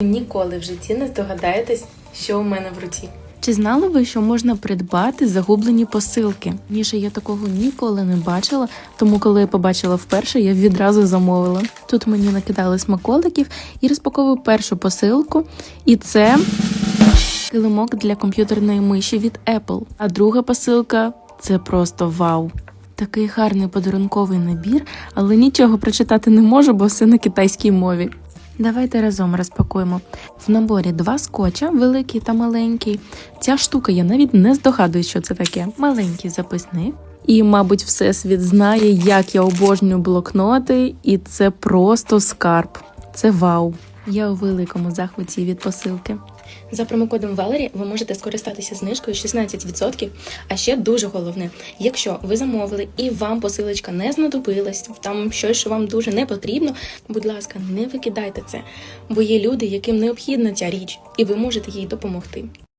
Ніколи в житті не здогадаєтесь, що у мене в руці. Чи знали ви, що можна придбати загублені посилки? Ніше я такого ніколи не бачила, тому коли я побачила вперше, я відразу замовила. Тут мені накидали смаколиків і розпаковую першу посилку, і це килимок для комп'ютерної миші від Apple. А друга посилка це просто вау. Такий гарний подарунковий набір, але нічого прочитати не можу, бо все на китайській мові. Давайте разом розпакуємо. В наборі два скотча, великий та маленький. Ця штука я навіть не здогадуюсь, що це таке. Маленький записник. І, мабуть, всесвіт знає, як я обожнюю блокноти, і це просто скарб. Це вау. Я у великому захваті від посилки. За промокодом Валері ви можете скористатися знижкою 16%. А ще дуже головне, якщо ви замовили і вам посилочка не знадобилась, там щось, що вам дуже не потрібно, будь ласка, не викидайте це, бо є люди, яким необхідна ця річ, і ви можете їй допомогти.